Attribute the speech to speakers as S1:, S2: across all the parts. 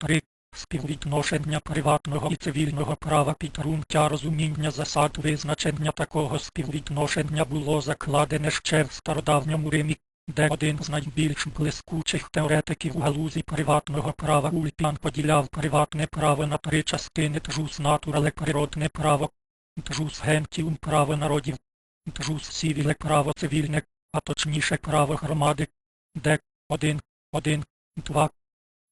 S1: 3. Співвідношення приватного і цивільного права підґрунтя розуміння засад визначення такого співвідношення було закладене ще в стародавньому Римі, де один з найбільш блискучих теоретиків у галузі приватного права Ульпіан поділяв приватне право на три частини тжус натурале природне право, тжус гентіум право народів, тжус сівіле право цивільне, а точніше право громади, де 1, 1, 2,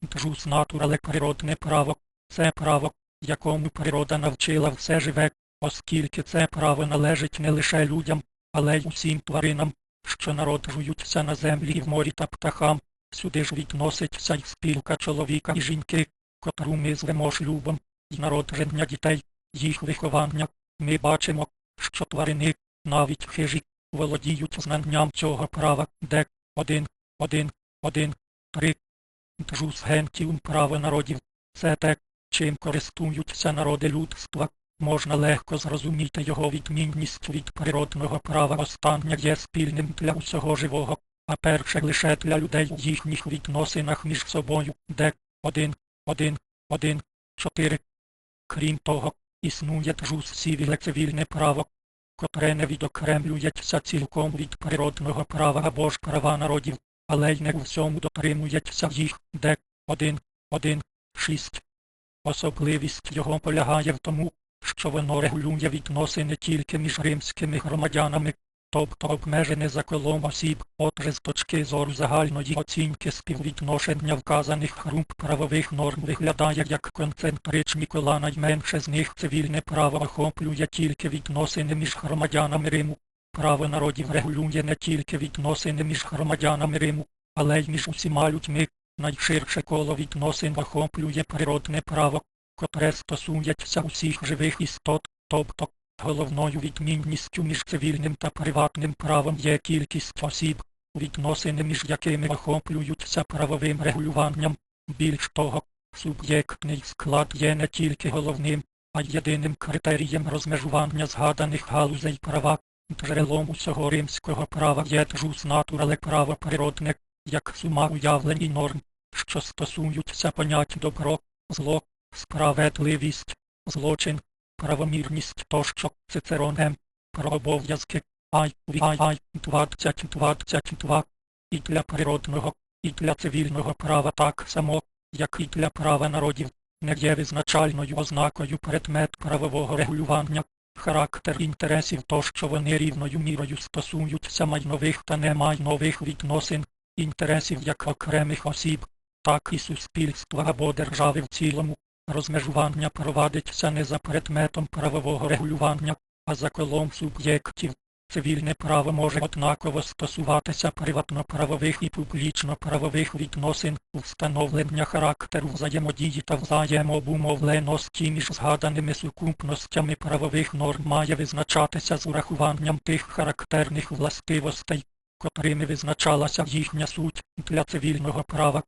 S1: Джус натурале природне право це право, якому природа навчила все живе, оскільки це право належить не лише людям, але й усім тваринам, що народжуються на землі і в морі та птахам. Сюди ж відноситься й спілка чоловіка і жінки, котру ми звемо шлюбом, і народження дітей, їх виховання. Ми бачимо, що тварини, навіть хижі, володіють знанням цього права, де 1, 1, 1, 3, Джус гентіум право народів. Це те, чим користуються народи людства. Можна легко зрозуміти його відмінність від природного права. Останнє є спільним для усього живого, а перше лише для людей в їхніх відносинах між собою, де 1, 1, 1, 4. Крім того, існує джус сівіле цивільне право, котре не відокремлюється цілком від природного права або ж права народів але й не у всьому дотримується їх, де 1, 1, 6. Особливість його полягає в тому, що воно регулює відносини тільки між римськими громадянами, тобто обмежене за колом осіб, отже з точки зору загальної оцінки співвідношення вказаних груп правових норм виглядає як концентричні кола найменше з них цивільне право охоплює тільки відносини між громадянами Риму, Право народів регулює не тільки відносини між громадянами Риму, але й між усіма людьми. Найширше коло відносин охоплює природне право, котре стосується усіх живих істот, тобто головною відмінністю між цивільним та приватним правом є кількість осіб, відносини між якими охоплюються правовим регулюванням. Більш того, суб'єктний склад є не тільки головним, а єдиним критерієм розмежування згаданих галузей права. Джерелом усього римського права є джус натурале право природне, як сума уявлень і норм, що стосуються понять добро, зло, справедливість, злочин, правомірність тощо Цицерон М. Про обов'язки Ай, Ай, 2022 і для природного, і для цивільного права так само, як і для права народів, не є визначальною ознакою предмет правового регулювання характер інтересів то, що вони рівною мірою стосуються майнових та немайнових відносин, інтересів як окремих осіб, так і суспільства або держави в цілому. Розмежування провадиться не за предметом правового регулювання, а за колом суб'єктів. Цивільне право може однаково стосуватися приватно-правових і публічно-правових відносин, встановлення характеру взаємодії та взаємообумовленості між згаданими сукупностями правових норм має визначатися з урахуванням тих характерних властивостей, котрими визначалася їхня суть для цивільного права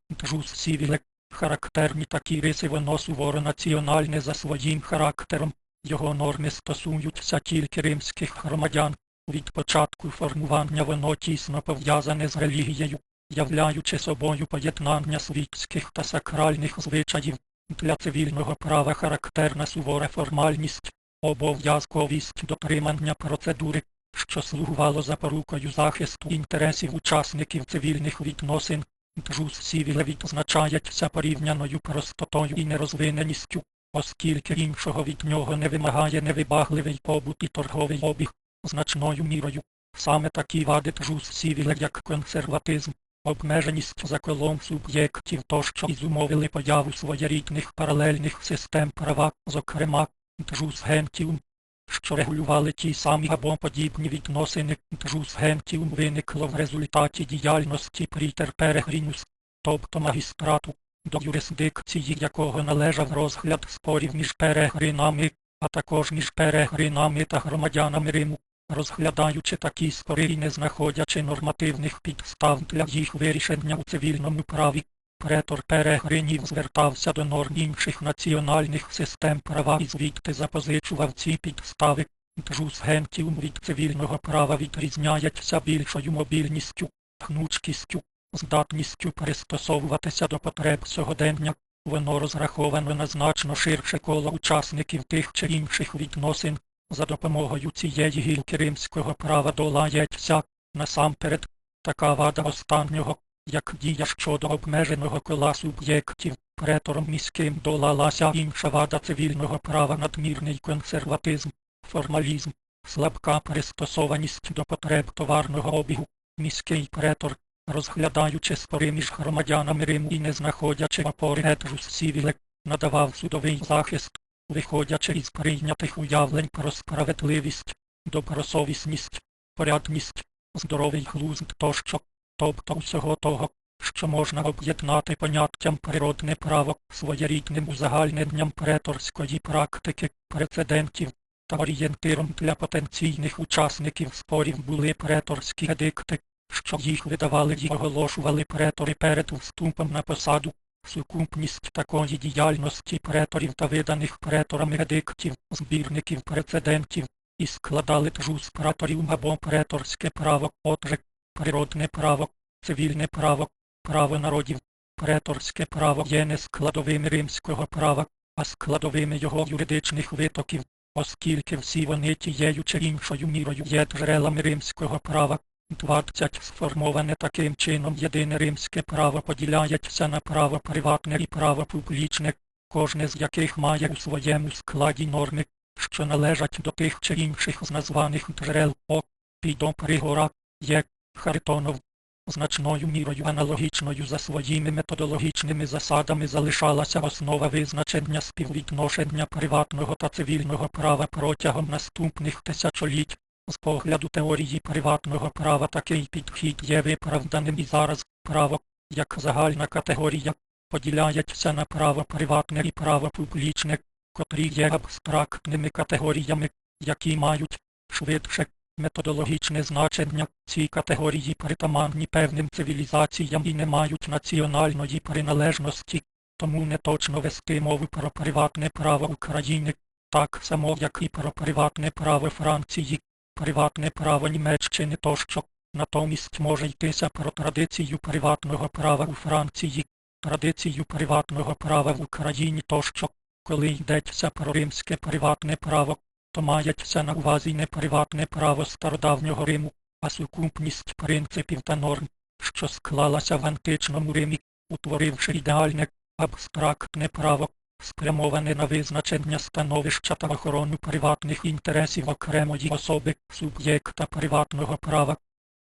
S1: сівіле. Характерні такі риси воно суворо національне за своїм характером. Його норми стосуються тільки римських громадян, від початку формування воно тісно пов'язане з релігією, являючи собою поєднання світських та сакральних звичаїв. Для цивільного права характерна сувора формальність, обов'язковість дотримання процедури, що слугувало запорукою захисту інтересів учасників цивільних відносин. Джус Сівіле відзначається порівняною простотою і нерозвиненістю, оскільки іншого від нього не вимагає невибагливий побут і торговий обіг значною мірою. Саме такі вади джус сівіле, як консерватизм, обмеженість за колом суб'єктів тощо і зумовили появу своєрідних паралельних систем права, зокрема, джус гентіум, що регулювали ті самі або подібні відносини. Джус гентіум виникло в результаті діяльності Прітер Перегрінюс, тобто магістрату, до юрисдикції якого належав розгляд спорів між перегринами, а також між перегринами та громадянами Риму розглядаючи такі спори і не знаходячи нормативних підстав для їх вирішення у цивільному праві, претор перегринів звертався до норм інших національних систем права і звідти запозичував ці підстави. Джус гентіум від цивільного права відрізняється більшою мобільністю, гнучкістю, здатністю пристосовуватися до потреб сьогодення, Воно розраховано на значно ширше коло учасників тих чи інших відносин. За допомогою цієї гілки римського права долається насамперед така вада останнього, як дія щодо обмеженого кола суб'єктів. Претором міським долалася інша вада цивільного права надмірний консерватизм, формалізм, слабка пристосованість до потреб товарного обігу. Міський претор, розглядаючи спори між громадянами Риму і не знаходячи опори Етрус Сівіле, надавав судовий захист, виходячи із прийнятих уявлень про справедливість, добросовісність, порядність, здоровий глузд тощо, тобто усього того, що можна об'єднати поняттям природне право своєрідним узагальненням преторської практики, прецедентів та орієнтиром для потенційних учасників спорів були преторські едикти, що їх видавали й оголошували претори перед вступом на посаду. Сукупність такої діяльності преторів та виданих преторами едиктів, збірників прецедентів, і складали тжус праторів або преторське право, отже, природне право, цивільне право, право народів, преторське право є не складовими римського права, а складовими його юридичних витоків, оскільки всі вони тією чи іншою мірою є джерелами римського права. 20 сформоване таким чином єдине римське право поділяється на право приватне і право публічне, кожне з яких має у своєму складі норми, що належать до тих чи інших з названих джерел О, Підо Пригора, є Харитонов. Значною мірою аналогічною за своїми методологічними засадами залишалася основа визначення співвідношення приватного та цивільного права протягом наступних тисячоліть. З погляду теорії приватного права такий підхід є виправданим і зараз право, як загальна категорія, поділяється на право приватне і право публічне, котрі є абстрактними категоріями, які мають швидше методологічне значення. Ці категорії притаманні певним цивілізаціям і не мають національної приналежності, тому не точно вести мову про приватне право України, так само як і про приватне право Франції приватне право Німеччини тощо, натомість може йтися про традицію приватного права у Франції, традицію приватного права в Україні тощо, коли йдеться про римське приватне право, то мається на увазі не приватне право стародавнього Риму, а сукупність принципів та норм, що склалася в античному Римі, утворивши ідеальне, абстрактне право, спрямоване на визначення становища та охорону приватних інтересів окремої особи, суб'єкта приватного права,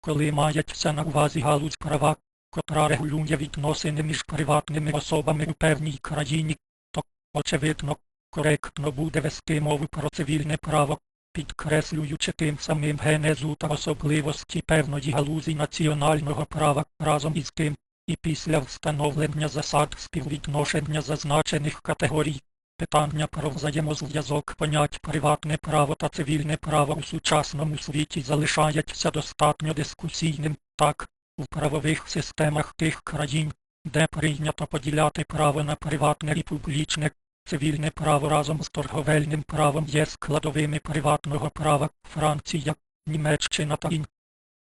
S1: коли мається на увазі галузь права, котра регулює відносини між приватними особами у певній країні, то, очевидно, коректно буде вести мову про цивільне право, підкреслюючи тим самим генезу та особливості певної галузі національного права разом із тим, і після встановлення засад співвідношення зазначених категорій, питання про взаємозв'язок понять приватне право та цивільне право у сучасному світі залишається достатньо дискусійним, так, у правових системах тих країн, де прийнято поділяти право на приватне і публічне, цивільне право разом з торговельним правом є складовими приватного права Франція, Німеччина та інші.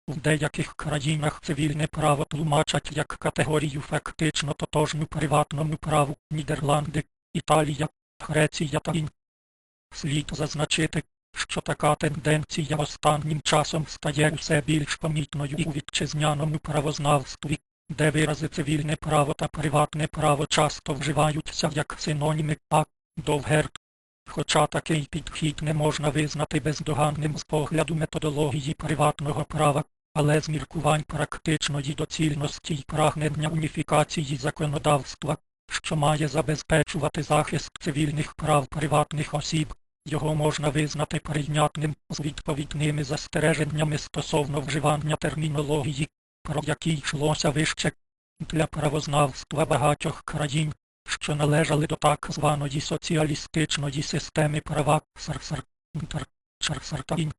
S1: В деяких країнах цивільне право тлумачать як категорію фактично тотожну приватному праву Нідерланди, Італія, Греція та інші. Слід зазначити, що така тенденція останнім часом стає усе більш помітною і у вітчизняному правознавстві, де вирази цивільне право та приватне право часто вживаються як синоніми а довгерт. Хоча такий підхід не можна визнати бездоганним з погляду методології приватного права, але з міркувань практичної доцільності й прагнення уніфікації законодавства, що має забезпечувати захист цивільних прав приватних осіб, його можна визнати прийнятним з відповідними застереженнями стосовно вживання термінології, про які йшлося вище для правознавства багатьох країн, що належали до так званої соціалістичної системи права СРСР, ІНТЕР, ЧРСР та ін.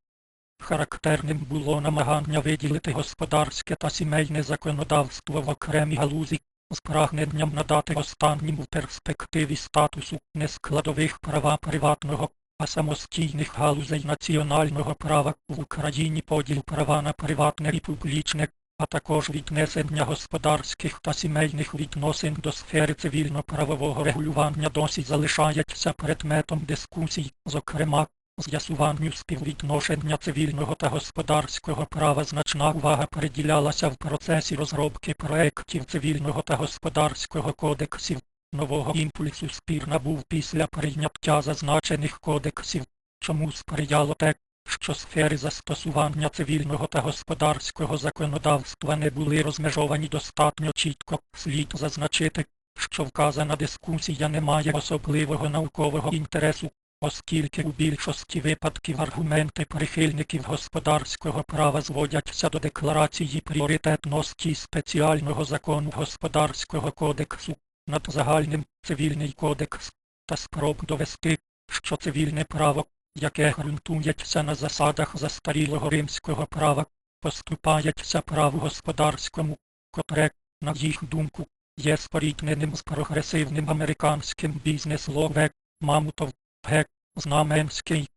S1: Характерним було намагання виділити господарське та сімейне законодавство в окремі галузі з прагненням надати останнім в перспективі статусу не складових права приватного, а самостійних галузей національного права в Україні поділ права на приватне і публічне, а також віднесення господарських та сімейних відносин до сфери цивільно-правового регулювання досі залишаються предметом дискусій, зокрема, з'ясуванню співвідношення цивільного та господарського права значна увага приділялася в процесі розробки проєктів цивільного та господарського кодексів. Нового імпульсу спір набув після прийняття зазначених кодексів, чому сприяло те, що сфери застосування цивільного та господарського законодавства не були розмежовані достатньо чітко, слід зазначити, що вказана дискусія не має особливого наукового інтересу, оскільки у більшості випадків аргументи прихильників господарського права зводяться до декларації пріоритетності спеціального закону господарського кодексу над загальним цивільний кодекс та спроб довести, що цивільне право, яке ґрунтується на засадах застарілого римського права, поступається праву господарському, котре, на їх думку, є спорідненим з прогресивним американським бізнес-лове, Мамутов, Г. Знаменський.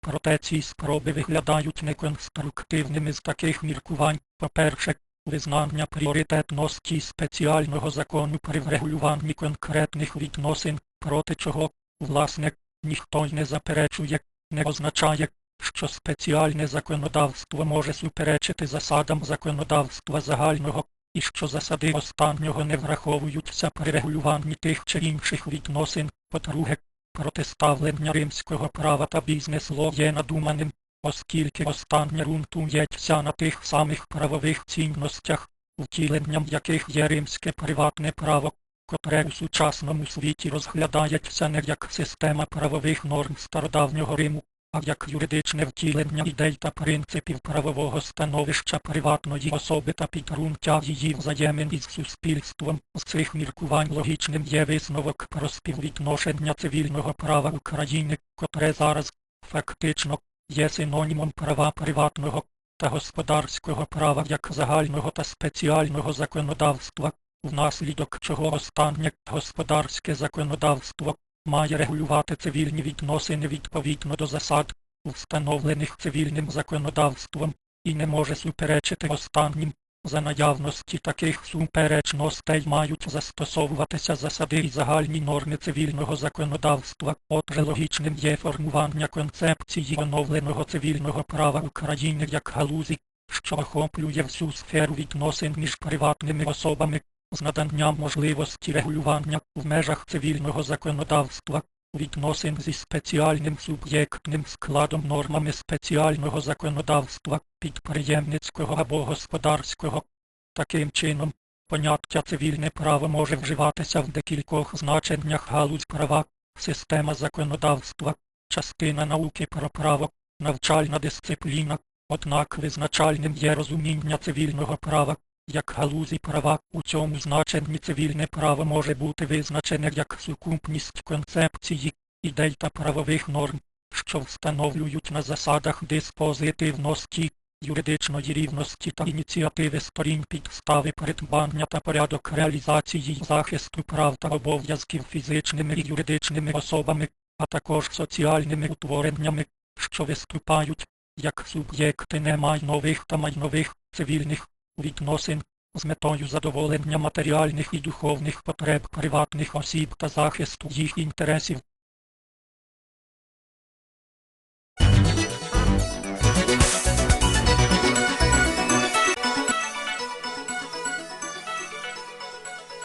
S1: Проте ці спроби виглядають неконструктивними з таких міркувань. По-перше, визнання пріоритетності спеціального закону при врегулюванні конкретних відносин, проти чого, власне, ніхто й не заперечує, не означає, що спеціальне законодавство може суперечити засадам законодавства загального, і що засади останнього не враховуються при регулюванні тих чи інших відносин. По-друге, протиставлення римського права та бізнес-ло є надуманим, оскільки останнє ґрунтується на тих самих правових цінностях, втіленням яких є римське приватне право, котре у сучасному світі розглядається не як система правових норм стародавнього Риму, а як юридичне втілення ідей та принципів правового становища приватної особи та підґрунтя її взаємин із суспільством. З цих міркувань логічним є висновок про співвідношення цивільного права України, котре зараз, фактично, є синонімом права приватного та господарського права як загального та спеціального законодавства, внаслідок чого останнє господарське законодавство має регулювати цивільні відносини відповідно до засад, встановлених цивільним законодавством, і не може суперечити останнім. За наявності таких суперечностей мають застосовуватися засади і загальні норми цивільного законодавства. Отже логічним є формування концепції оновленого цивільного права України як галузі, що охоплює всю сферу відносин між приватними особами, з наданням можливості регулювання в межах цивільного законодавства, відносин зі спеціальним суб'єктним складом нормами спеціального законодавства, підприємницького або господарського. Таким чином, поняття цивільне право може вживатися в декількох значеннях галузь права, система законодавства, частина науки про право, навчальна дисципліна, однак визначальним є розуміння цивільного права як галузі права у цьому значенні цивільне право може бути визначене як сукупність концепції, ідей та правових норм, що встановлюють на засадах диспозитивності, юридичної рівності та ініціативи сторін підстави придбання та порядок реалізації захисту прав та обов'язків фізичними і юридичними особами, а також соціальними утвореннями, що виступають як суб'єкти немайнових та майнових цивільних відносин з метою задоволення матеріальних і духовних потреб приватних осіб та захисту їх інтересів,